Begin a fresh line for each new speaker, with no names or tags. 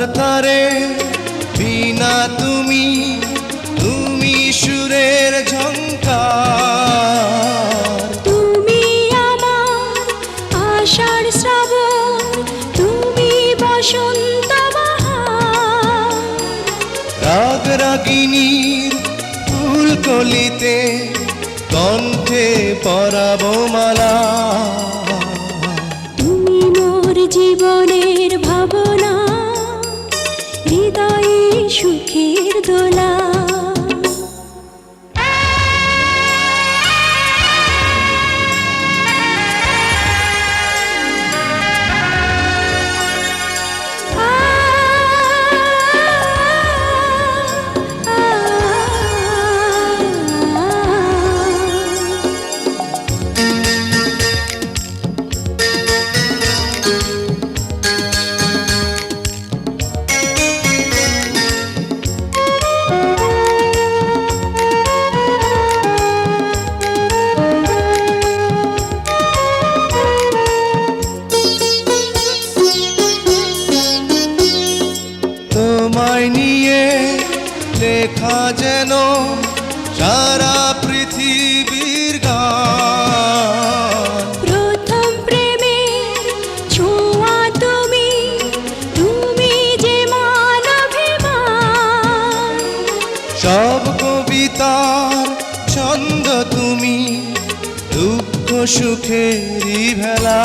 হাজার তারে বিনা তুমি তুমি সুরের ঝঙ্কার
তুমি আমার আষাঢ় শ্রাবণ তুমি বসন্ত
রাগ রাগিনীর ফুলকলিতে কণ্ঠে পরাব মালা।
সুখের দোলা
লেখা যেন সারা পৃথিবীর গান।
প্রথম প্রেমের ছোঁয়া তুমি তুমি যে মানবিমান।
সব কবিতার ছন্দ তুমি দুঃখ সুখেরই ভেলা।